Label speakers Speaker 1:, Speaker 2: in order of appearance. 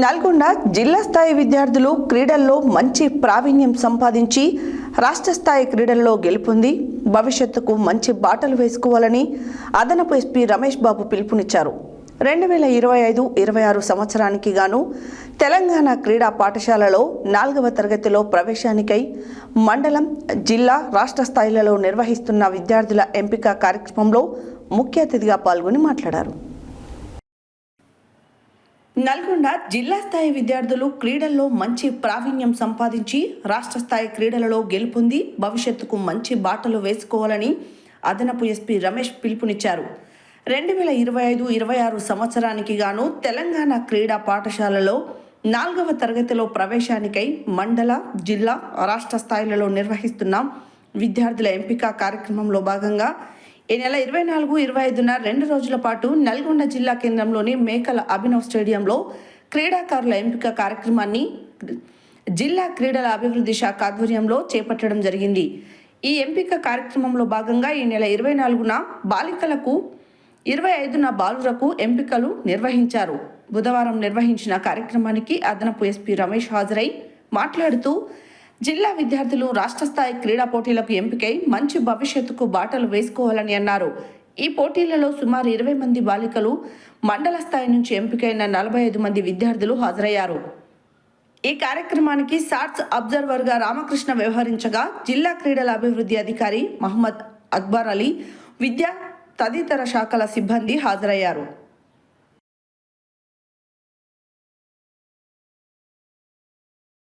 Speaker 1: నల్గొండ జిల్లా స్థాయి విద్యార్థులు క్రీడల్లో మంచి ప్రావీణ్యం సంపాదించి రాష్ట్ర స్థాయి క్రీడల్లో గెలుపొంది భవిష్యత్తుకు మంచి బాటలు వేసుకోవాలని అదనపు ఎస్పీ రమేష్ బాబు పిలుపునిచ్చారు. రెండు వేల ఇరవై ఐదు ఇరవై ఆరు సంవత్సరానికి గాను తెలంగాణ క్రీడా పాఠశాలలో నాలుగవ తరగతిలో ప్రవేశానికై మండలం జిల్లా రాష్ట్ర స్థాయిలలో నిర్వహిస్తున్న విద్యార్థుల ఎంపిక కార్యక్రమంలో ముఖ్య అతిథిగా పాల్గొని మాట్లాడారు. నల్గొండ జిల్లా స్థాయి విద్యార్థులు క్రీడల్లో మంచి ప్రావీణ్యం సంపాదించి రాష్ట్ర స్థాయి క్రీడలలో గెలుపొంది భవిష్యత్తుకు మంచి బాటలు వేసుకోవాలని అదనపు ఎస్పీ రమేష్ పిలుపునిచ్చారు. రెండు వేల ఇరవై ఐదు ఇరవై ఆరు సంవత్సరానికి గాను తెలంగాణ క్రీడా పాఠశాలలో నాలుగవ తరగతిలో ప్రవేశానికై మండల జిల్లా రాష్ట్ర స్థాయిలలో నిర్వహిస్తున్న విద్యార్థుల ఎంపిక కార్యక్రమంలో భాగంగా ఈ నెల ఇరవై నాలుగు ఇరవై ఐదున రెండు రోజుల పాటు నల్గొండ జిల్లా కేంద్రంలోని మేకల అభినవ్ స్టేడియంలో క్రీడాకారుల ఎంపిక కార్యక్రమాన్ని జిల్లా క్రీడల అభివృద్ధి శాఖ ఆధ్వర్యంలో చేపట్టడం జరిగింది. ఈ ఎంపిక కార్యక్రమంలో భాగంగా ఈ నెల ఇరవై నాలుగున బాలికలకు ఇరవై ఐదున బాలురకు ఎంపికలు నిర్వహించారు. బుధవారం నిర్వహించిన కార్యక్రమానికి అదనపు ఎస్పీ రమేష్ హాజరై మాట్లాడుతూ జిల్లా విద్యార్థులు రాష్ట్ర స్థాయి క్రీడా పోటీలకు ఎంపికై మంచి భవిష్యత్తుకు బాటలు వేసుకోవాలని అన్నారు. ఈ పోటీలలో సుమారు ఇరవై మంది బాలికలు మండల స్థాయి నుంచి ఎంపికైన నలభై ఐదు మంది విద్యార్థులు హాజరయ్యారు. ఈ కార్యక్రమానికి సాట్స్ అబ్జర్వర్గా రామకృష్ణ వ్యవహరించగా జిల్లా క్రీడల అభివృద్ధి అధికారి మహమ్మద్ అక్బర్ అలీ విద్య తదితర శాఖల సిబ్బంది హాజరయ్యారు.